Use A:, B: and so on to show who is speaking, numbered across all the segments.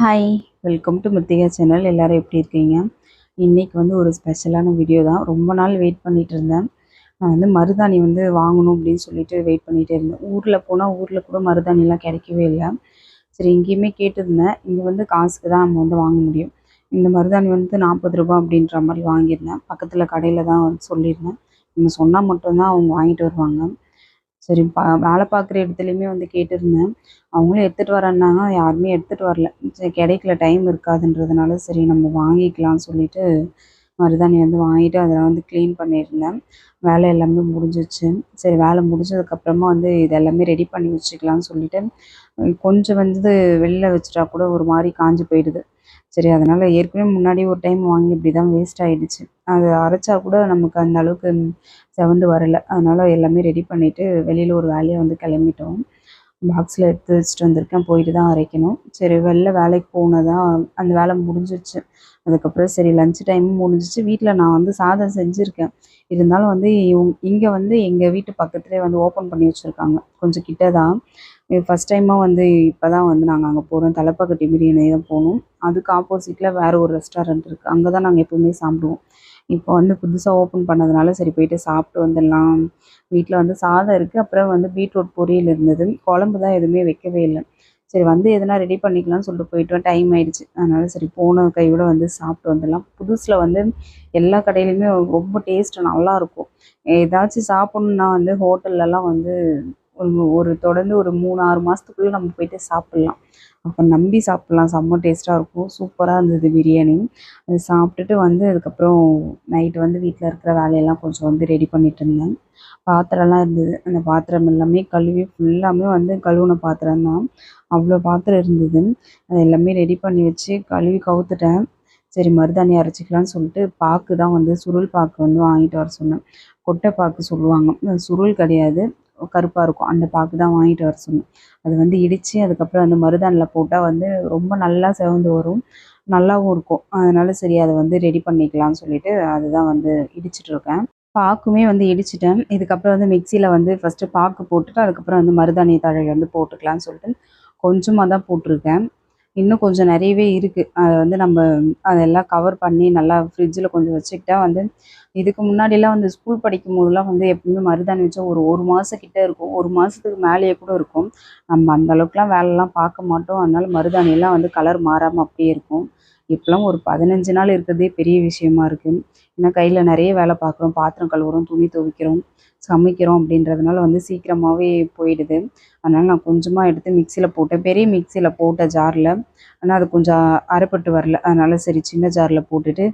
A: Hi welcome to Mrithika channel எல்லோரும் எப்படி இருக்கீங்க? இன்னைக்கு வந்து ஒரு ஸ்பெஷலான வீடியோ தான். ரொம்ப நாள் வெயிட் பண்ணிகிட்டு இருந்தேன். நான் வந்து மருதாணி வந்து வாங்கணும் அப்படின்னு சொல்லிட்டு வெயிட் பண்ணிகிட்டே இருந்தேன். ஊரில் போனால் ஊரில் கூட மருதாணிலாம் கிடைக்கவே இல்லை. சரி எங்கேயுமே கேட்டிருந்தேன். இங்கே வந்து காசுக்கு தான் நம்ம வந்து வாங்க முடியும். இந்த மருதாணி வந்து நாற்பது ரூபா அப்படின்ற மாதிரி வாங்கியிருந்தேன். பக்கத்தில் கடையில் தான் வந்து சொல்லியிருந்தேன். நம்ம சொன்னால் மட்டும்தான் அவங்க வாங்கிட்டு வருவாங்க. சரி பா வேலை பார்க்குற இடத்துலையுமே வந்து கேட்டிருந்தேன். அவங்களும் எடுத்துகிட்டு வரேன்னாங்க. யாருமே எடுத்துகிட்டு வரல. சரி கிடைக்கல டைம் இருக்காதுன்றதுனால சரி நம்ம வாங்கிக்கலாம்னு சொல்லிட்டு மருதாணி வந்து வாங்கிட்டு அதில் வந்து க்ளீன் பண்ணியிருந்தேன். வேலை எல்லாமே முடிஞ்சிச்சு. சரி வேலை முடிஞ்சதுக்கப்புறமா வந்து இது எல்லாமே ரெடி பண்ணி வச்சுக்கலாம்னு சொல்லிட்டு கொஞ்சம் வந்து வெளில வச்சுட்டா கூட ஒரு மாதிரி காஞ்சி போயிடுது. சரி அதனால் ஏற்கனவே முன்னாடி ஒரு டைம் வாங்கி இப்படி தான் வேஸ்ட் ஆகிடுச்சு அது அரைச்சா கூட நமக்கு அந்த அளவுக்கு செவந்து வரல. அதனால் எல்லாமே ரெடி பண்ணிவிட்டு வெளியில் ஒரு வேலையை வந்து கிளம்பிட்டோம். பாக்ஸில் எடுத்து வச்சுட்டு வந்திருக்கேன். போயிட்டு தான் அரைக்கணும். சரி வெளில வேலைக்கு போனதான் அந்த வேலை முடிஞ்சிருச்சு. அதுக்கப்புறம் சரி லஞ்ச் டைமும் முடிஞ்சிச்சு. வீட்டில் நான் வந்து சாதம் செஞ்சுருக்கேன். இருந்தாலும் வந்து இவங்க இங்கே வந்து எங்கள் வீட்டு பக்கத்துலேயே வந்து ஓப்பன் பண்ணி வச்சுருக்காங்க. கொஞ்சம் கிட்ட தான் ஃபஸ்ட் டைமாக வந்து இப்போ தான் வந்து நாங்கள் அங்கே போகிறோம் தலைப்பாக்கட்டி பிரியாணி தான் போகணும். அதுக்கு ஆப்போசிட்டில் வேறு ஒரு ரெஸ்டாரண்ட் இருக்குது அங்கே தான் நாங்கள் எப்போவுமே சாப்பிடுவோம். இப்போ வந்து புதுசாக ஓப்பன் பண்ணதுனால சரி போயிட்டு சாப்பிட்டு வந்துடலாம். வீட்டில் வந்து சாதம் இருக்குது அப்புறம் வந்து பீட்ரூட் பொரியல் இருந்தது. குழம்பு தான் எதுவுமே வைக்கவே இல்லை. சரி வந்து எதுனா ரெடி பண்ணிக்கலாம்னு சொல்லிட்டு போயிட்டோம். டைம் ஆயிடுச்சு. அதனால சரி போன கையோட வந்து சாப்பிட்டு வந்துடலாம். புதுசில் வந்து எல்லா கடையிலையுமே ரொம்ப டேஸ்ட் நல்லாயிருக்கும் ஏதாச்சும் சாப்பிட்ணுன்னா வந்து ஹோட்டல்லலாம் வந்து ஒரு தொடர்ந்து ஒரு மூணு ஆறு மாதத்துக்குள்ளே நம்ம போயிட்டு சாப்பிட்லாம். அப்போ நம்பி சாப்பிட்லாம். செம்ம டேஸ்ட்டாக இருக்கும். சூப்பராக இருந்தது பிரியாணி. அது சாப்பிட்டுட்டு வந்து அதுக்கப்புறம் நைட்டு வந்து வீட்டில் இருக்கிற வேலையெல்லாம் கொஞ்சம் வந்து ரெடி பண்ணிட்டு இருந்தேன். பாத்திரம்லாம் இருந்தது. அந்த பாத்திரம் எல்லாமே கழுவி ஃபுல்லாமே வந்து கழுவுன பாத்திரம் தான். அவ்வளோ பாத்திரம் இருந்தது. அது எல்லாமே ரெடி பண்ணி வச்சு கழுவி கவுத்துட்டேன். சரி மருதாணி அரைச்சிக்கலாம்னு சொல்லிட்டு பாக்கு தான் வந்து சுருள் பாக்கு வந்து வாங்கிட்டு வர சொன்னேன். கொட்டை பாக்கு சொல்லுவாங்க. சுருள் கிடையாது. கருப்பாக இருக்கும். அந்த பாக்கு தான் வாங்கிட்டு வர சொன்னேன். அது வந்து இடித்து அதுக்கப்புறம் அந்த மருதாணியில் போட்டால் வந்து ரொம்ப நல்லா சிவந்து வரும். நல்லாவும் இருக்கும். அதனால சரி அதை வந்து ரெடி பண்ணிக்கலாம்னு சொல்லிட்டு அதுதான் வந்து இடிச்சிட்டு இருக்கேன். பாக்குமே வந்து இடிச்சிட்டேன். இதுக்கப்புறம் வந்து மிக்சியில் வந்து ஃபஸ்ட்டு பாக்கு போட்டுட்டு அதுக்கப்புறம் வந்து மருதாணி தழை வந்து போட்டுக்கலாம்னு சொல்லிட்டு கொஞ்சமாக தான் போட்டிருக்கேன். இன்னும் கொஞ்சம் நிறையவே இருக்குது அதை வந்து நம்ம அதெல்லாம் கவர் பண்ணி நல்லா ஃப்ரிட்ஜில் கொஞ்சம் வச்சுக்கிட்டா வந்து இதுக்கு முன்னாடிலாம் வந்து ஸ்கூல் படிக்கும் போதெல்லாம் வந்து எப்பவுமே மருதாணி வச்சா ஒரு ஒரு மாதக்கிட்ட இருக்கும். ஒரு மாதத்துக்கு மேலேயே கூட இருக்கும். நம்ம அந்த அளவுக்குலாம் வேலைலாம் பார்க்க மாட்டோம். அதனால மருதாணியெல்லாம் வந்து கலர் மாறாமல் அப்படியே இருக்கும். இப்போலாம் ஒரு பதினஞ்சு நாள் இருக்கிறதே பெரிய விஷயமா இருக்குது ஏன்னா கையில் நிறைய வேலை பார்க்குறோம். பாத்திரம் கழுவுறோம் துணி துவைக்கிறோம் சமைக்கிறோம் அப்படின்றதுனால வந்து சீக்கிரமாகவே போயிடுது. அதனால் நான் கொஞ்சமாக எடுத்து மிக்சியில் போட்டேன். பெரிய மிக்சியில் போட்ட ஜாரில். ஆனால் அது கொஞ்சம் அரைப்பட்டு வரல. அதனால் சரி சின்ன ஜாரில் போட்டுட்டு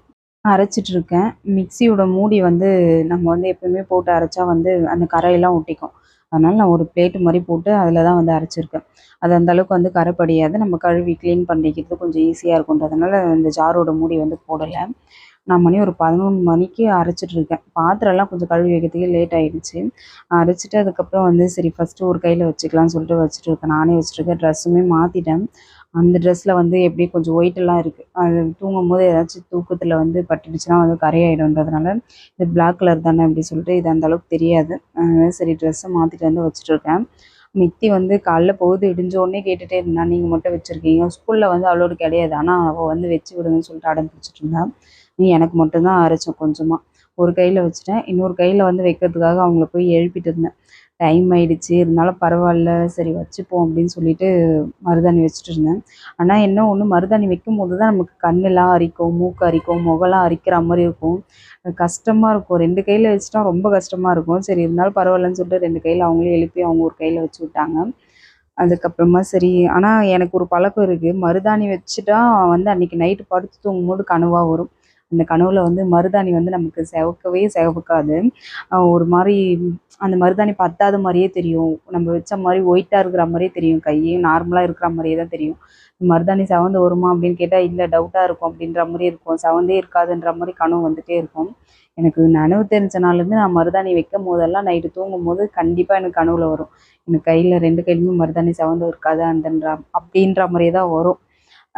A: அரைச்சிட்டு இருக்கேன். மிக்சியோட மூடி வந்து நம்ம வந்து எப்பவுமே போட்டு அரைச்சா வந்து அந்த கரையெல்லாம் ஒட்டிக்கும். அதனால் நான் ஒரு பிளேட்டு மாதிரி போட்டு அதில் தான் வந்து அரைச்சிருக்கேன். அது அந்தளவுக்கு வந்து கரை படியாது நம்ம கழுவி க்ளீன் பண்ணிக்கிறது கொஞ்சம் ஈஸியாக இருக்குன்றதுனால இந்த ஜாரோட மூடி வந்து போடலை. நான் மணி ஒரு பதினொன்று மணிக்கு அரைச்சிட்டு இருக்கேன். பாத்திரம்லாம் கொஞ்சம் கழுவி வைக்கிறதுக்கே லேட் ஆகிடுச்சு அரைச்சிட்டு அதுக்கப்புறம் வந்து சரி ஃபஸ்ட்டு ஒரு கையில் வச்சுக்கலாம்னு சொல்லிட்டு வச்சுட்டு இருக்கேன். நானே வச்சுருக்கேன் ட்ரெஸ்ஸுமே மாற்றிட்டேன் அந்த ட்ரெஸ்ஸில் வந்து எப்படி கொஞ்சம் ஒயிட்டெல்லாம் இருக்குது அது தூங்கும் போது ஏதாச்சும் தூக்கத்தில் வந்து பட்டுடுச்சுன்னா வந்து கரையாயிடும்ன்றதுனால இது பிளாக் கலர் தானே அப்படி சொல்லிட்டு இது அந்த அளவுக்கு தெரியாது. அதனால சரி ட்ரெஸ்ஸை மாற்றிட்டு வந்து வச்சுட்டு இருக்கேன். மித்தி வந்து காலைல போகுது இடிஞ்சோடனே கேட்டுகிட்டே இருந்தா நீங்கள் மட்டும் வச்சுருக்கீங்க. ஸ்கூலில் வந்து அவ்வளோடு கிடையாது. ஆனால் அவள் வந்து வச்சு விடுங்கன்னு சொல்லிட்டு அடம் பிடிச்சிட்டு இருந்தா. நீ எனக்கு மட்டும்தான் அரைச்சோம் கொஞ்சமாக ஒரு கையில் வச்சுட்டேன். இன்னொரு கையில் வந்து வைக்கிறதுக்காக அவங்கள போய் எழுப்பிட்டு இருந்தேன். டைம் ஆயிடுச்சு. இருந்தாலும் பரவாயில்ல. சரி வச்சுப்போம் அப்படின்னு சொல்லிட்டு மருதாணி வச்சுட்டு இருந்தேன். ஆனால் என்ன ஒன்று மருதாணி வைக்கும் போது தான் நமக்கு கண்ணெல்லாம் அரிக்கும் மூக்கு அரிக்கும் முகலாம் அரிக்கிற மாதிரி இருக்கும். கஷ்டமாக இருக்கும். ரெண்டு கையில் வச்சுட்டா ரொம்ப கஷ்டமாக இருக்கும். சரி இருந்தாலும் பரவாயில்லன்னு சொல்லிட்டு ரெண்டு கையில் அவங்களே எழுப்பி அவங்க ஒரு கையில் வச்சு விட்டாங்க. அதுக்கப்புறமா சரி ஆனால் எனக்கு ஒரு பழக்கம் இருக்குது மருதாணி வச்சுட்டா வந்து அன்றைக்கி நைட்டு படுத்து தூங்கும்போது கனவாக வரும். அந்த கனவுல வந்து மருதாணி வந்து நமக்கு செவக்கவே செவக்காது. ஒரு மாதிரி அந்த மருதாணி பத்தாத மாதிரியே தெரியும். நம்ம வச்ச மாதிரி ஒயிட்டாக இருக்கிற மாதிரியே தெரியும். கையே நார்மலாக இருக்கிற மாதிரியே தான் தெரியும். மருதாணி செவந்து வருமா அப்படின்னு கேட்டால் இல்லை டவுட்டாக இருக்கும் அப்படின்ற மாதிரி இருக்கும். செவந்தே இருக்காதுன்ற மாதிரி கனவு வந்துட்டே இருக்கும். எனக்கு நனவு தெரிஞ்ச நாள்லேருந்து நான் மருதாணி வைக்கும் போதெல்லாம் நைட்டு தூங்கும் போது கண்டிப்பாக எனக்கு கனவுல வரும். எனக்கு கையில் ரெண்டு கையிலுமே மருதாணி செவந்து இருக்காது அந்தன்ற அப்படின்ற மாதிரியே தான் வரும்.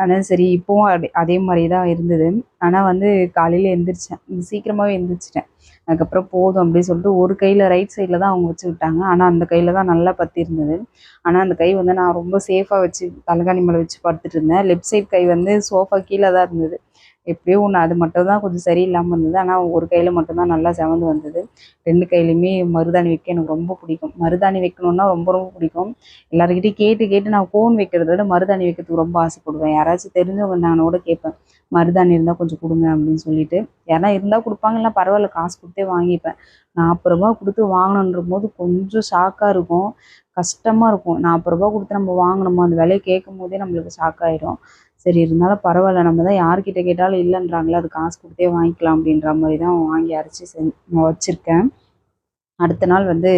A: ஆனால் சரி இப்போவும் அதே அதே மாதிரி தான் இருந்தது. ஆனால் வந்து காலையில் எழுந்திரிச்சேன் சீக்கிரமாகவே எழுந்திரிச்சிட்டேன் அதுக்கப்புறம் போதும் அப்படின்னு சொல்லிட்டு ஒரு கையில் ரைட் சைடில் தான் அவங்க வச்சு விட்டாங்க. ஆனால் அந்த கையில் தான் நல்லா பற்றி இருந்தது ஆனால் அந்த கை வந்து நான் ரொம்ப சேஃபாக வச்சு தலைகாணி மேலே வச்சு படுத்துட்டு இருந்தேன். லெஃப்ட் சைடு கை வந்து சோஃபா கீழே தான் இருந்தது. எப்படியோ ஒன்று அது மட்டும் தான் கொஞ்சம் சரியில்லாமல் இருந்தது. ஆனால் ஒரு கையில் மட்டும்தான் நல்லா செவந்து வந்தது. ரெண்டு கையிலையுமே மருதாணி வைக்க எனக்கு ரொம்ப பிடிக்கும். மருதாணி வைக்கணுன்னா ரொம்ப ரொம்ப பிடிக்கும். எல்லாருக்கிட்டையும் கேட்டு கேட்டு நான் ஃபோன் வைக்கிறத விட மருதாணி வைக்கிறதுக்கு ரொம்ப ஆசைப்படுவேன். யாராச்சும் தெரிஞ்சவங்க நான் கூட கேட்பேன். மருதாணி இருந்தால் கொஞ்சம் கொடுங்க அப்படின்னு சொல்லிட்டு. யாரா இருந்தால் கொடுப்பாங்க இல்லை பரவாயில்ல காசு கொடுத்தே வாங்கிப்பேன். நாற்பது ரூபா கொடுத்து வாங்கணுன்ற போது கொஞ்சம் ஷாக்காக இருக்கும். கஷ்டமாக இருக்கும். நாற்பது ரூபா கொடுத்து நம்ம வாங்கணுமா? அந்த விலையை கேட்கும் போதே நம்மளுக்கு ஷாக் ஆகிடும் சரி இருந்தாலும் பரவாயில்ல நம்ம தான் யார்கிட்ட கேட்டாலும் இல்லைன்றாங்களே அது காசு கொடுத்தே வாங்கிக்கலாம் அப்படின்ற மாதிரி தான் வாங்கி அரைச்சி செஞ் வச்சுருக்கேன். அடுத்த நாள் வந்து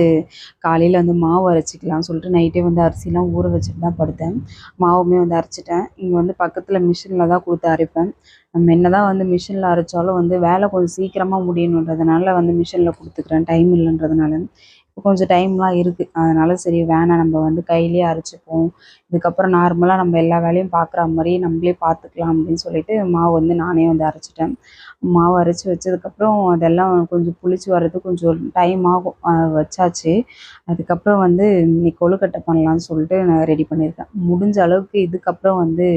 A: காலையில் வந்து மாவு அரைச்சிக்கலாம்னு சொல்லிட்டு நைட்டே வந்து அரிசிலாம் ஊற வச்சுட்டு தான் படுத்தேன். மாவுமே வந்து அரைச்சிட்டேன். இங்கே வந்து பக்கத்தில் மிஷினில் தான் கொடுத்து அரைப்பேன். நம்ம என்ன தான் வந்து மிஷினில் அரைச்சாலும் வந்து வேலை கொஞ்சம் சீக்கிரமாக முடியணுன்றதுனால வந்து மிஷினில் கொடுத்துக்கிறேன். டைம் இல்லைன்றதுனால. கொஞ்சம் டைம்லாம் இருக்குது அதனால சரி வேணாம். நம்ம வந்து கையிலேயே அரைச்சிப்போம். இதுக்கப்புறம் நார்மலாக நம்ம எல்லா வேலையும் பார்க்குற மாதிரி நம்மளே பார்த்துக்கலாம் அப்படின்னு சொல்லிட்டு மாவு வந்து நானே வந்து அரைச்சிட்டேன். மாவு அரைச்சி வச்சதுக்கப்புறம் அதெல்லாம் கொஞ்சம் புளிச்சு வர்றதுக்கு கொஞ்சம் டைம் ஆகும். வச்சாச்சு. அதுக்கப்புறம் வந்து இன்னைக்கு கொழுக்கட்டை பண்ணலான்னு சொல்லிட்டு நான் ரெடி பண்ணியிருக்கேன். முடிஞ்ச அளவுக்கு இதுக்கப்புறம் வந்து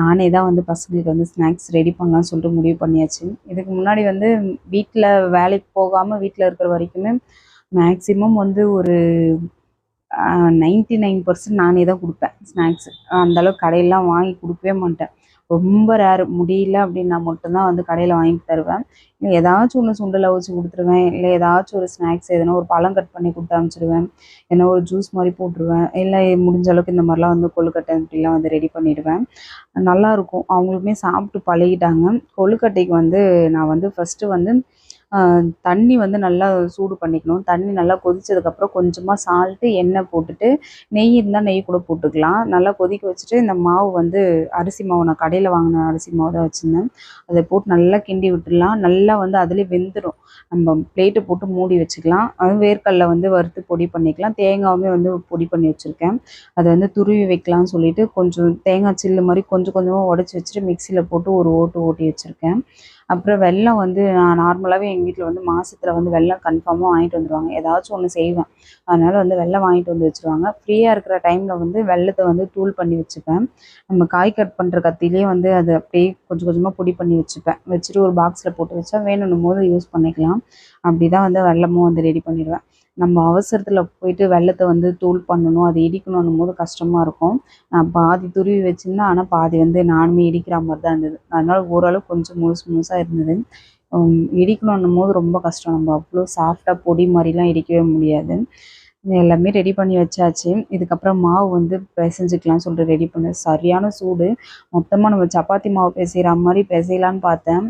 A: நானே தான் வந்து பசங்களுக்கு வந்து ஸ்நாக்ஸ் ரெடி பண்ணலாம்னு சொல்லிட்டு முடிவு பண்ணியாச்சு. இதுக்கு முன்னாடி வந்து வீட்டில் வேலைக்கு போகாமல் வீட்டில் இருக்கிற வரைக்குமே மேக்ஸிமம் வந்து ஒரு நைன்டி நைன் பர்சன்ட் நானே தான் கொடுப்பேன் ஸ்நாக்ஸ் அந்தளவுக்கு கடையெல்லாம் வாங்கி கொடுக்கவே மாட்டேன். ரொம்ப ரேர் முடியல அப்படின்னா மட்டும்தான் வந்து கடையில் வாங்கி தருவேன். இல்லை ஏதாச்சும் ஒன்று சுண்டலை வச்சு கொடுத்துருவேன். இல்லை ஏதாச்சும் ஒரு ஸ்நாக்ஸ் எதனா ஒரு பழம் கட் பண்ணி கொடுத்து அனுப்பிச்சிடுவேன் ஏன்னா ஒரு ஜூஸ் மாதிரி போட்டுருவேன். இல்லை முடிஞ்ச அளவுக்கு இந்த மாதிரிலாம் வந்து கொழுக்கட்டை இப்படிலாம் வந்து ரெடி பண்ணிடுவேன். நல்லா இருக்கும். அவங்களுமே சாப்பிட்டு பழகிட்டாங்க. கொழுக்கட்டைக்கு வந்து நான் வந்து ஃபஸ்ட்டு வந்து தண்ணி வந்து நல்லா சூடு பண்ணிக்கணும். தண்ணி நல்லா கொதித்ததுக்கப்புறம் கொஞ்சமாக சால்ட்டு எண்ணெய் போட்டுட்டு நெய் இருந்தால் நெய் கூட போட்டுக்கலாம். நல்லா கொதிக்க வச்சுட்டு இந்த மாவு வந்து அரிசி மாவு நான் கடையில் வாங்கின அரிசி மாவு தான் வச்சுருந்தேன். அதை போட்டு நல்லா கிண்டி விட்டுடலாம். நல்லா வந்து அதிலே வெந்துடும் நம்ம பிளேட்டை போட்டு மூடி வச்சுக்கலாம். அதுவும் வேர்க்கடலை வந்து வறுத்து பொடி பண்ணிக்கலாம். தேங்காவுமே வந்து பொடி பண்ணி வச்சுருக்கேன். அதை வந்து துருவி வைக்கலாம்னு சொல்லிட்டு கொஞ்சம் தேங்காய் சில்லு மாதிரி கொஞ்சம் கொஞ்சமாக உடச்சி வச்சுட்டு மிக்சியில் போட்டு ஒரு ஓட்டு ஓட்டி வச்சுருக்கேன். அப்புறம் வெள்ளம் வந்து நான் நார்மலாகவே எங்கள் வீட்டில் வந்து மாதத்தில் வந்து வெள்ளம் கன்ஃபார்மாக வாங்கிட்டு வந்துடுவாங்க ஏதாச்சும் ஒன்று செய்வேன். அதனால் வந்து வெள்ளம் வாங்கிட்டு வந்து வச்சுருவாங்க. ஃப்ரீயாக இருக்கிற டைமில் வந்து வெள்ளத்தை வந்து தூள் பண்ணி வச்சுப்பேன். நம்ம காய் கட் பண்ணுற கத்திலே வந்து அது அப்படியே கொஞ்சம் கொஞ்சமாக பொடி பண்ணி வச்சுப்பேன். வச்சுட்டு ஒரு பாக்ஸில் போட்டு வச்சா வேணும்னும் போது யூஸ் பண்ணிக்கலாம். அப்படி தான் வந்து வெல்லமும் வந்து ரெடி பண்ணிடுவேன். நம்ம அவசரத்தில் போயிட்டு வெள்ளத்தை வந்து தூள் பண்ணணும் அதை இடிக்கணும் போது கஷ்டமாக இருக்கும். நான் பாதி துருவி வச்சுருந்தேன். ஆனால் பாதி வந்து நானுமே இடிக்கிற மாதிரி தான் இருந்தது. அதனால் ஓரளவு கொஞ்சம் முழுசு முழுசாக இருந்தது. இடிக்கணும் இடிக்கணுன்னும் போது ரொம்ப கஷ்டம். நம்ம அவ்வளோ சாஃப்டாக பொடி மாதிரிலாம் இடிக்கவே முடியாது. எல்லாமே ரெடி பண்ணி வச்சாச்சு. இதுக்கப்புறம் மாவு வந்து பிசைஞ்சிக்கலாம் சொல்லிட்டு ரெடி பண்ண சரியான சூடு. மொத்தமாக நம்ம சப்பாத்தி மாவு பிசைகிற மாதிரி பிசையலான்னு பார்த்தேன்.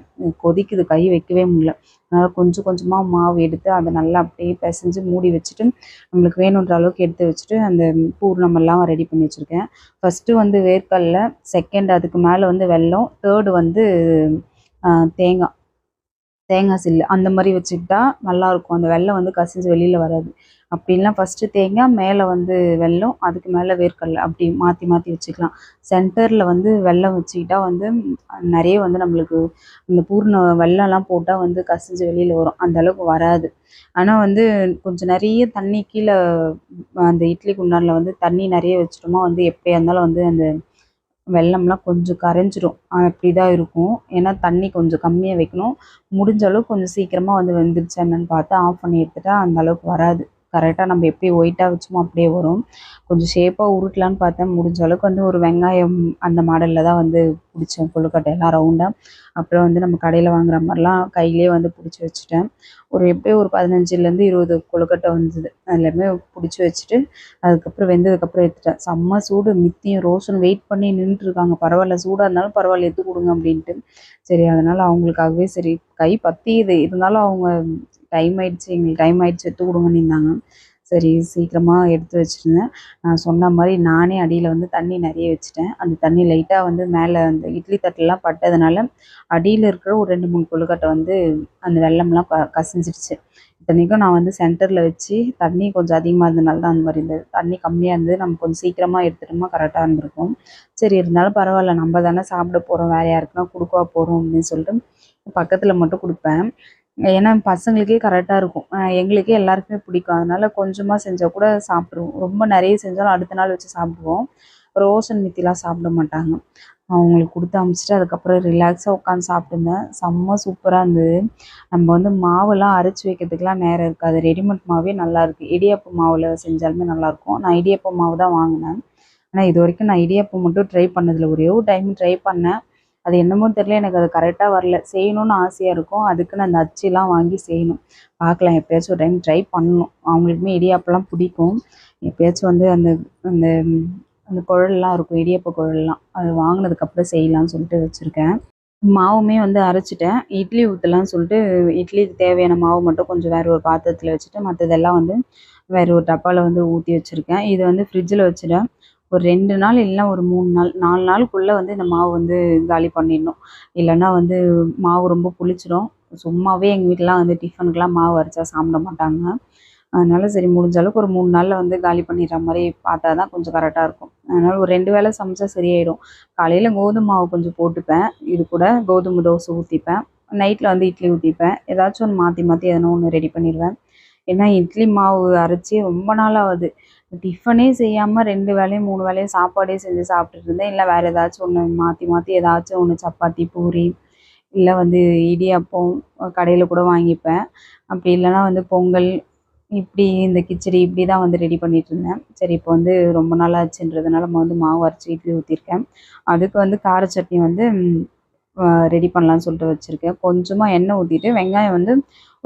A: கொதிக்குது கை வைக்கவே முடியல. அதனால் கொஞ்சம் கொஞ்சமாக மாவு எடுத்து அதை நல்லா அப்படியே பிசைஞ்சு மூடி வச்சுட்டு நம்மளுக்கு வேணுன்ற அளவுக்கு எடுத்து வச்சுட்டு அந்த பூர்ணமெல்லாம் ரெடி பண்ணி வச்சுருக்கேன். ஃபஸ்ட்டு வந்து வேர்க்கடல செகண்ட் அதுக்கு மேலே வந்து வெல்லம் தேர்டு வந்து தேங்காய். தேங்காய் சில்லு அந்த மாதிரி வச்சுக்கிட்டா நல்லாயிருக்கும். அந்த வெள்ளம் வந்து கசிஞ்சு வெளியில் வராது. அப்படின்லாம் ஃபஸ்ட்டு தேங்காய் மேலே வந்து வெல்லம் அதுக்கு மேலே வேர்க்கடலை. அப்படி மாற்றி மாற்றி வச்சுக்கலாம். சென்டரில் வந்து வெள்ளம் வச்சுக்கிட்டா வந்து நிறைய வந்து நம்மளுக்கு இந்த பூர்ண வெல்லம்லாம் போட்டால் வந்து கசிஞ்சு வெளியில் வரும். அந்த அளவுக்கு வராது. ஆனால் வந்து கொஞ்சம் நிறைய தண்ணி கீழே அந்த இட்லி குண்டானில் வந்து தண்ணி நிறைய வச்சிட்டோமா வந்து எப்படியா இருந்தாலும் வந்து அந்த வெள்ளம்லாம் கொஞ்சம் கரைஞ்சிரும். அப்படி தான் இருக்கும். ஏன்னா தண்ணி கொஞ்சம் கம்மியாக வைக்கணும். முடிஞ்ச அளவுக்கு கொஞ்சம் சீக்கிரமாக வந்து வெந்துருச்சு என்னன்னு பார்த்து ஆஃப் பண்ணி எடுத்துட்டால் அந்த அளவுக்கு வராது. கரெக்டாக நம்ம எப்படி ஒயிட்டாக வச்சோமோ அப்படியே வரும். கொஞ்சம் ஷேப்பாக உருட்டலான்னு பார்த்தேன். முடிஞ்ச அளவுக்கு வந்து ஒரு வெங்காயம் அந்த மாடலில் தான் வந்து பிடிச்சேன். கொழுக்கட்டை எல்லாம் ரவுண்டாக அப்புறம் வந்து நம்ம கடையில் வாங்குற மாதிரிலாம் கையிலே வந்து பிடிச்சி வச்சுட்டேன். ஒரு எப்படியும் ஒரு பதினஞ்சுலேருந்து இருபது கொழுக்கட்டை வந்தது. எல்லாமே பிடிச்சி வச்சுட்டு அதுக்கப்புறம் வெந்ததுக்கப்புறம் எடுத்துட்டேன். செம்ம சூடு. மித்தியும் ரோஸும் வெயிட் பண்ணி நின்றுருக்காங்க பரவாயில்ல. சூடாக இருந்தாலும் பரவாயில்ல. எடுத்து கொடுங்க அப்படின்ட்டு. சரி அதனால் அவங்களுக்காகவே சரி கை பற்றியுது இருந்தாலும் அவங்க டைம் ஆயிடுச்சு எங்களுக்கு டைம் ஆயிடுச்சு எடுத்து கொடுங்கன்னு இருந்தாங்க சரி சீக்கிரமாக எடுத்து வச்சுருந்தேன். நான் சொன்ன மாதிரி நானே அடியில் வந்து தண்ணி நிறைய வச்சுட்டேன். அந்த தண்ணி லைட்டாக வந்து மேலே அந்த இட்லி தட்டெல்லாம் பட்டதுனால அடியில் இருக்கிற ஒரு ரெண்டு மூணு கொழுக்கட்டை வந்து அந்த வெள்ளம்லாம் க கசிஞ்சிடுச்சு. இத்தனைக்கும் நான் வந்து சென்டரில் வச்சு தண்ணி கொஞ்சம் அதிகமாக இருந்தனால தான் அந்த மாதிரி இருந்தது தண்ணி கம்மியாக இருந்தது. நம்ம கொஞ்சம் சீக்கிரமாக எடுத்துட்டோமா கரெக்டாக இருந்திருக்கும். சரி இருந்தாலும் பரவாயில்ல நம்ம தானே சாப்பிட போகிறோம் வேறு யாருக்குன்னா கொடுக்கவா போகிறோம் அப்படின்னு சொல்லிட்டு பக்கத்தில் மட்டும் கொடுப்பேன். ஏன்னா பசங்களுக்கே கரெக்டாக இருக்கும். எங்களுக்கே எல்லாருக்குமே பிடிக்கும். அதனால கொஞ்சமாக செஞ்சால் கூட சாப்பிடுவோம். ரொம்ப நிறைய செஞ்சாலும் அடுத்த நாள் வச்சு சாப்பிடுவோம். ரோஷன் மித்திலாம் சாப்பிட மாட்டாங்க. அவங்களுக்கு கொடுத்து அமுச்சிட்டு அதுக்கப்புறம் ரிலாக்ஸாக உட்காந்து சாப்பிட்டுருந்தேன் செம்ம சூப்பராக இருந்தது. நம்ம வந்து மாவெல்லாம் அரைச்சி வைக்கிறதுக்கெலாம் நேரம் இருக்காது. ரெடிமேட் மாவே நல்லாயிருக்கு இடியாப்ப மாவில் செஞ்சாலுமே நல்லாயிருக்கும் நான் இடியப்ப மாவு தான் வாங்கினேன். ஆனால் இது வரைக்கும் நான் இடியாப்பம் மட்டும் ட்ரை பண்ணதில்லை. ஒரே ஒரு டைம் ட்ரை பண்ணேன். அது என்னமோ தெரியல எனக்கு அது கரெக்டாக வரல. செய்யணும்னு ஆசையாக இருக்கும். அதுக்குன்னு அந்த அச்சிலாம் வாங்கி செய்யணும். பார்க்கலாம் எப்பயாச்சும் ஒரு டைம் ட்ரை பண்ணணும். அவங்களுக்குமே இடியாப்பெல்லாம் பிடிக்கும். எப்பயாச்சும் வந்து அந்த அந்த அந்த குழல்லாம் இருக்கும் இடியப்ப குழல்லாம். அது வாங்கினதுக்கப்புறம் செய்யலாம்னு சொல்லிட்டு வச்சுருக்கேன். மாவுமே வந்து அரைச்சிட்டேன். இட்லி ஊற்றலாம்னு சொல்லிட்டு இட்லிக்கு தேவையான மாவு மட்டும் கொஞ்சம் வேறு ஒரு பாத்திரத்தில் வச்சுட்டு மற்றதெல்லாம் வந்து வேறு ஒரு டப்பாவில் வந்து ஊற்றி வச்சுருக்கேன். இது வந்து ஃப்ரிட்ஜில் வச்சுட்டேன் ஒரு ரெண்டு நாள் இல்லைன்னா ஒரு மூணு நாள் நாலு நாளுக்குள்ளே வந்து இந்த மாவு வந்து காலி பண்ணிடணும். இல்லைன்னா வந்து மாவு ரொம்ப புளிச்சிடும் சும்மாவே எங்கள் வீட்டிலலாம் வந்து டிஃபனுக்குலாம் மாவு அரைச்சா சாப்பிட மாட்டாங்க. அதனால சரி முடிஞ்ச அளவுக்கு ஒரு மூணு நாளில் வந்து காலி பண்ணிடுற மாதிரி பார்த்தா தான் கொஞ்சம் கரெக்டாக இருக்கும். அதனால் ஒரு ரெண்டு வேளை சமைச்சா சரியாயிடும் காலையில் கோதுமை மாவு கொஞ்சம் போட்டுப்பேன். இது கூட கோதுமை தோசை ஊற்றிப்பேன் நைட்டில் வந்து இட்லி ஊற்றிப்பேன் ஏதாச்சும் ஒன்று மாற்றி மாற்றி எதனா ஒன்று ரெடி பண்ணிடுவேன். ஏன்னா இட்லி மாவு அரைச்சி ரொம்ப நாள் ஆகுது. டிஃபனே செய்யாமல் ரெண்டு வேளையும் மூணு வேளையும் சாப்பாடே செஞ்சு சாப்பிட்டுட்டு இருந்தேன். இல்லை வேறு ஏதாச்சும் ஒன்று மாற்றி மாற்றி ஏதாச்சும் ஒன்று சப்பாத்தி பூரி இல்லை வந்து இடியாப்பம் கடையில் கூட வாங்கிப்பேன். அப்படி இல்லைன்னா வந்து பொங்கல் இப்படி இந்த கிச்சடி இப்படி தான் வந்து ரெடி பண்ணிட்டு இருந்தேன். சரி இப்போ வந்து ரொம்ப நாள் ஆச்சுன்றதுனால நம்ம வந்து மாவு அரைச்சி இட்லி ஊற்றிருக்கேன் அதுக்கு வந்து கார சட்னி வந்து ரெடி பண்ணலான்னு சொல்லிட்டு வச்சுருக்கேன். கொஞ்சமாக எண்ணெய் ஊற்றிட்டு வெங்காயம் வந்து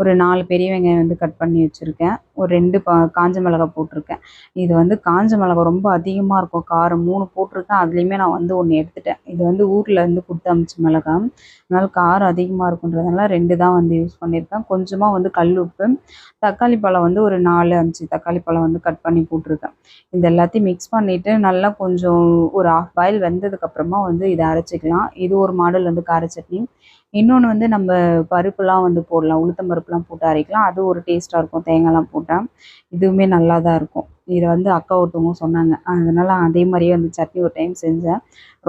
A: ஒரு நாலு பெரிய வெங்காயம் வந்து கட் பண்ணி வச்சுருக்கேன். ஒரு ரெண்டு பா காஞ்ச மிளகாய் போட்டிருக்கேன். இது வந்து காஞ்ச மிளகாய் ரொம்ப அதிகமாக இருக்கும். காரம் மூணு போட்டிருக்கேன். அதுலேயுமே நான் வந்து ஒன்று எடுத்துட்டேன். இது வந்து ஊரில் இருந்து கொடுத்து அமிச்ச மிளகாய். அதனால் காரம் அதிகமாக இருக்குன்றதுனால ரெண்டு தான் வந்து யூஸ் பண்ணியிருக்கேன் கொஞ்சமாக வந்து கல் உப்பு தக்காளி பழம் வந்து ஒரு நாலு அஞ்சு தக்காளி பழம் வந்து கட் பண்ணி போட்டிருக்கேன். இது எல்லாத்தையும் மிக்ஸ் பண்ணிவிட்டு நல்லா கொஞ்சம் ஒரு ஆஃப் பாயில் வெந்ததுக்கப்புறமா வந்து இதை அரைச்சிக்கலாம். இது ஒரு மாடல் வந்து கார சட்னி. இன்னொன்று வந்து நம்ம பருப்புலாம் வந்து போடலாம். உளுத்தம் பருப்பு பருப்புலாம் போட்டு அரைக்கலாம். அது ஒரு டேஸ்ட்டாக இருக்கும். தேங்காய்லாம் போட்டால் இதுவுமே நல்லா தான் இருக்கும். இதை வந்து அக்கா ஒருத்தவங்க சொன்னாங்க. அதனால் அதே மாதிரியே வந்து சட்னி ஒரு டைம் செஞ்சேன்.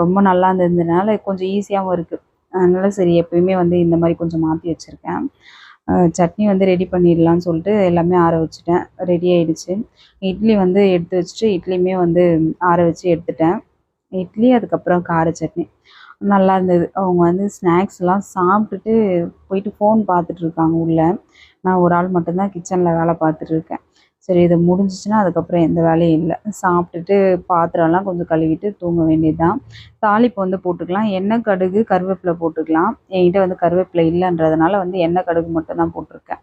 A: ரொம்ப நல்லா இருந்ததுனால கொஞ்சம் ஈஸியாகவும் இருக்குது அதனால் சரி எப்பயுமே வந்து இந்த மாதிரி கொஞ்சம் மாற்றி வச்சுருக்கேன். சட்னி வந்து ரெடி பண்ணிடலான்னு சொல்லிட்டு எல்லாமே ஆற வச்சுட்டேன். ரெடி ஆகிடுச்சு இட்லி வந்து எடுத்து வச்சுட்டு இட்லியுமே வந்து ஆற வச்சு எடுத்துட்டேன். இட்லி அதுக்கப்புறம் கார சட்னி. நல்லா இருந்தது. அவங்க வந்து ஸ்நாக்ஸ்லாம் சாப்பிட்டுட்டு போயிட்டு ஃபோன் பார்த்துட்ருக்காங்க உள்ளே. நான் ஒரு ஆள் மட்டும்தான் கிச்சனில் வேலை பார்த்துட்டு இருக்கேன். சரி இது முடிஞ்சிச்சுன்னா அதுக்கப்புறம் எந்த வேலையும் இல்லை. சாப்பிட்டுட்டு பாத்திரம்லாம் கொஞ்சம் கழுவிட்டு தூங்க வேண்டியதுதான். தாளிப்பு வந்து போட்டுக்கலாம். எண்ணெய் கடுகு கருவேப்பிலை போட்டுக்கலாம். என்கிட்ட வந்து கருவேப்பிலை இல்லைன்றதுனால வந்து எண்ணெய் கடுகு மட்டும் தான் போட்டிருக்கேன்.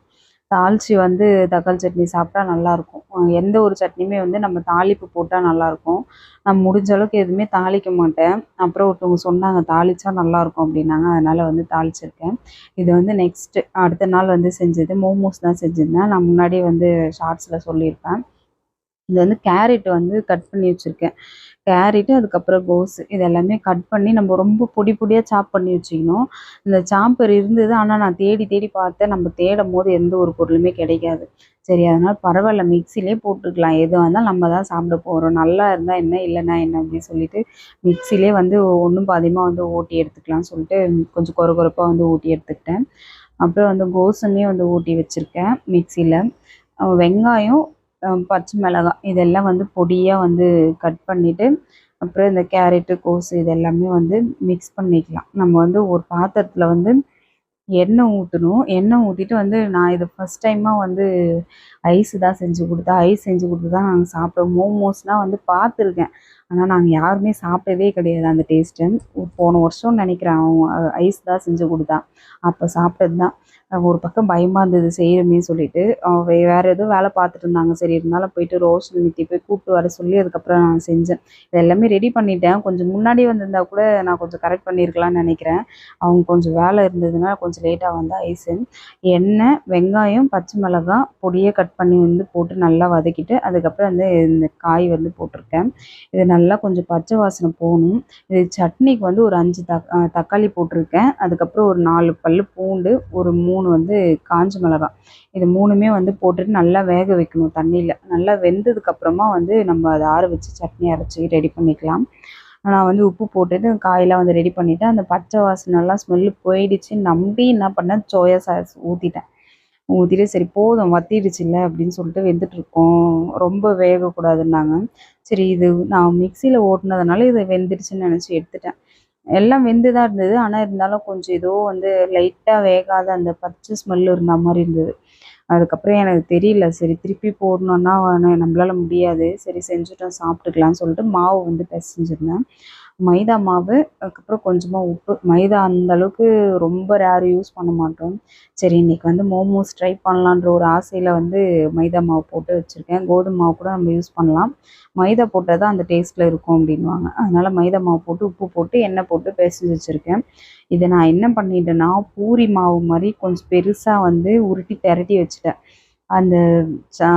A: தாளித்து வந்து தக்காளி சட்னி சாப்பிட்டா நல்லாயிருக்கும். எந்த ஒரு சட்னியுமே வந்து நம்ம தாளிப்பு போட்டால் நல்லாயிருக்கும். நான் முடிஞ்ச அளவுக்கு எதுவுமே தாளிக்க மாட்டேன். அப்புறம் ஒருத்தவங்க சொன்னாங்க தாளித்தா நல்லாயிருக்கும் அப்படின்னாங்க. அதனால் வந்து தாளிச்சிருக்கேன். இது வந்து நெக்ஸ்ட்டு அடுத்த நாள் வந்து செஞ்சது மோமோஸ் தான் செஞ்சுருந்தேன். நான் முன்னாடியே வந்து ஷார்ட்ஸில் சொல்லியிருப்பேன். இது வந்து கேரட் வந்து கட் பண்ணி வச்சுருக்கேன். கேரட்டு அதுக்கப்புறம் கோஸு இது எல்லாமே கட் பண்ணி நம்ம ரொம்ப பொடி பொடியாக சாப் பண்ணி வச்சுக்கணும். இந்த சாம்பர் இருந்தது ஆனால் நான் தேடி தேடி பார்த்தேன் நம்ம தேடும் போது எந்த ஒரு பொருளுமே கிடைக்காது. சரி அதனால் பரவாயில்ல மிக்சிலே போட்டுக்கலாம். எதுவாக இருந்தாலும் நம்ம தான் சாப்பிட போகிறோம் நல்லா இருந்தால் என்ன இல்லைன்னா என்ன அப்படின்னு சொல்லிட்டு மிக்சிலே வந்து ஒன்றும் பாதியமாக வந்து ஓட்டி எடுத்துக்கலாம்னு சொல்லிட்டு கொஞ்சம் கொர கொரப்பாக வந்து ஊட்டி எடுத்துக்கிட்டேன். அப்புறம் வந்து கோசுமே வந்து ஊட்டி வச்சுருக்கேன் மிக்சியில் வெங்காயம் பச்சை மிளகாய் இதெல்லாம் வந்து பொடியாக வந்து கட் பண்ணிவிட்டு அப்புறம் இந்த கேரட்டு கோஸு இது எல்லாமே வந்து மிக்ஸ் பண்ணிக்கலாம். நம்ம வந்து ஒரு பாத்திரத்தில் வந்து எண்ணெய் ஊற்றணும் எண்ணெய் ஊற்றிட்டு வந்து நான் இது ஃபஸ்ட் டைமாக வந்து ஐஸ் தான் செஞ்சு கொடுத்தா ஐஸ் செஞ்சு கொடுத்து தான் நாங்கள் சாப்பிடுவோம். மோமோஸ்லாம் வந்து பார்த்துருக்கேன். ஆனால் நாங்கள் யாருமே சாப்பிட்டதே கிடையாது அந்த டேஸ்ட்டு போன வருஷம்னு நினைக்கிறேன் அவன் ஐஸ் தான் செஞ்சு கொடுத்தா. அப்போ சாப்பிட்டது தான். ஒரு பக்கம் பயமாக இருந்தது செய்யணுமே சொல்லிட்டு. அவங்க வேறு எதுவும் வேலை பார்த்துட்டு இருந்தாங்க. சரி இருந்தாலும் போயிட்டு ரோஸ் நிறுத்தி போய் கூப்பிட்டு வர சொல்லி அதுக்கப்புறம் நான் செஞ்சேன். இது எல்லாமே ரெடி பண்ணிட்டேன். கொஞ்சம் முன்னாடி வந்திருந்தா கூட நான் கொஞ்சம் கரெக்ட் பண்ணியிருக்கலாம்னு நினைக்கிறேன். அவங்க கொஞ்சம் வேலை இருந்ததுன்னா கொஞ்சம் லேட்டாக வந்தால் ஐஸு எண்ணெய் வெங்காயம் பச்சை மிளகாய் பொடியை கட் பண்ணி வந்து போட்டு நல்லா வதக்கிட்டு அதுக்கப்புறம் வந்து இந்த காய் வந்து போட்டிருக்கேன். இது நல்லா கொஞ்சம் பச்சை வாசனை போகணும். இது சட்னிக்கு வந்து ஒரு அஞ்சு தக்காளி போட்டிருக்கேன். அதுக்கப்புறம் ஒரு நாலு பல் பூண்டு ஒரு மூணு வந்து காஞ்ச மிளகாய் இது மூணுமே வந்து போட்டுட்டு நல்லா வேக வைக்கணும் தண்ணியில். நல்லா வெந்ததுக்கப்புறமா வந்து நம்ம அதை ஆற வச்சு சட்னி அரைச்சி ரெடி பண்ணிக்கலாம். நான் வந்து உப்பு போட்டுட்டு காயெல்லாம் வந்து ரெடி பண்ணிவிட்டு அந்த பச்சை வாசனைலாம் ஸ்மெல்லு போயிடுச்சு. நம்பி என்ன பண்ணேன்? சோயா சாஸ் ஊற்றிட்டேன் ஊற்றிட்டு சரி போதும் வத்திடுச்சுல்ல அப்படின்னு சொல்லிட்டு வெந்துட்டுருக்கோம் ரொம்ப வேகக்கூடாதுன்னாங்க. சரி இது நான் மிக்சியில் ஓட்டினதுனால இது வெந்துடுச்சுன்னு நினச்சி எடுத்துட்டேன். எல்லாம் வெந்து தான் இருந்தது. ஆனால் இருந்தாலும் கொஞ்சம் ஏதோ வந்து லைட்டாக வேகாத அந்த பச்சை ஸ்மெல் இருந்த மாதிரி இருந்தது. அதுக்கப்புறம் எனக்கு தெரியல. சரி திருப்பி போடணுன்னா நம்மளால முடியாது. சரி செஞ்சுட்டோம் சாப்பிட்டுக்கலாம்னு சொல்லிட்டு மாவு வந்து பிசைஞ்சிருந்தேன். மைதா மாவு அதுக்கப்புறம் கொஞ்சமாக உப்பு. மைதா அந்த அளவுக்கு ரொம்ப ரேர் யூஸ் பண்ண மாட்டோம். சரி இன்றைக்கி வந்து மோமோஸ் ட்ரை பண்ணலான்ற ஒரு ஆசையில் வந்து மைதா மாவு போட்டு வச்சுருக்கேன். கோதுமை மாவு கூட நம்ம யூஸ் பண்ணலாம். மைதா போட்டால் தான் அந்த டேஸ்ட்டில் இருக்கும் அப்படின்வாங்க அதனால் மைதா மாவு போட்டு உப்பு போட்டு எண்ணெய் போட்டு பேசி வச்சுருக்கேன். இதை நான் என்ன பண்ணிட்டேன்னா பூரி மாவு மாதிரி கொஞ்சம் பெருசாக வந்து உருட்டி திரட்டி வச்சுட்டேன். அந்த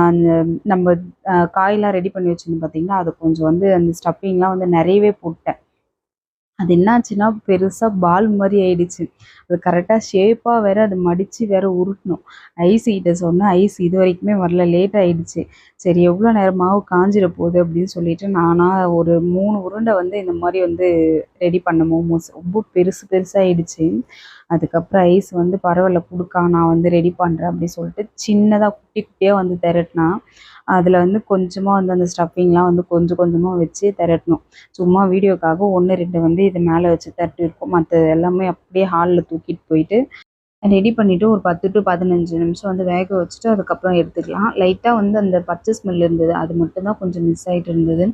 A: அந்த நம்ம காயெல்லாம் ரெடி பண்ணி வச்சுருந்து பார்த்தீங்களா அது கொஞ்சம் வந்து அந்த ஸ்டப்பிங்லாம் வந்து நிறையவே போட்டேன் அது என்னாச்சுன்னா பெருசாக பால் மாதிரி ஆயிடுச்சு. அது கரெக்டாக ஷேப்பாக வேற அது மடித்து வேற உருட்டணும். ஐஸ் கிட்ட சொன்னேன் ஐஸ் இது வரைக்குமே வரல. லேட் ஆயிடுச்சு. சரி எவ்வளோ நேரம் காஞ்சிட போகுது அப்படின்னு சொல்லிட்டு நானாக ஒரு மூணு உருண்டை வந்து இந்த மாதிரி வந்து ரெடி பண்ண மோமோஸ் ரொம்ப பெருசு பெருசாகிடுச்சு அதுக்கப்புறம் ஐஸ் வந்து பரவாயில்ல கொடுக்கா நான் வந்து ரெடி பண்ணுறேன் அப்படின்னு சொல்லிட்டு சின்னதாக குட்டி குட்டியாக வந்து திரட்டினா அதில் வந்து கொஞ்சமாக வந்து அந்த ஸ்டஃபிங்லாம் வந்து கொஞ்சம் கொஞ்சமாக வச்சு திரட்டணும். சும்மா வீடியோக்காக ஒன்று ரெண்டு வந்து இது மேலே வச்சு திரட்டியிருக்கோம் மற்ற எல்லாமே அப்படியே ஹாலில் தூக்கிட்டு போயிட்டு ரெடி பண்ணிவிட்டு ஒரு பத்து டு பதினஞ்சு நிமிஷம் வந்து வேக வச்சுட்டு அதுக்கப்புறம் எடுத்துக்கலாம். லைட்டாக வந்து அந்த பச்சை ஸ்மெல் இருந்தது. அது மட்டும்தான் கொஞ்சம் மிஸ் ஆகிட்டு இருந்தது.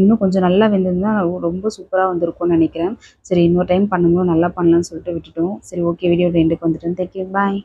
A: இன்னும் கொஞ்சம் நல்லா வெந்திருந்தால் ரொம்ப சூப்பராக வந்திருக்கும்னு நினைக்கிறேன். சரி இன்னொரு டைம் பண்ணும்போது நல்லா பண்ணலான்னு சொல்லிட்டு விட்டுட்டோம். சரி ஓகே வீடியோ ரெண்டுக்கு வந்துட்டேன். Thank you bye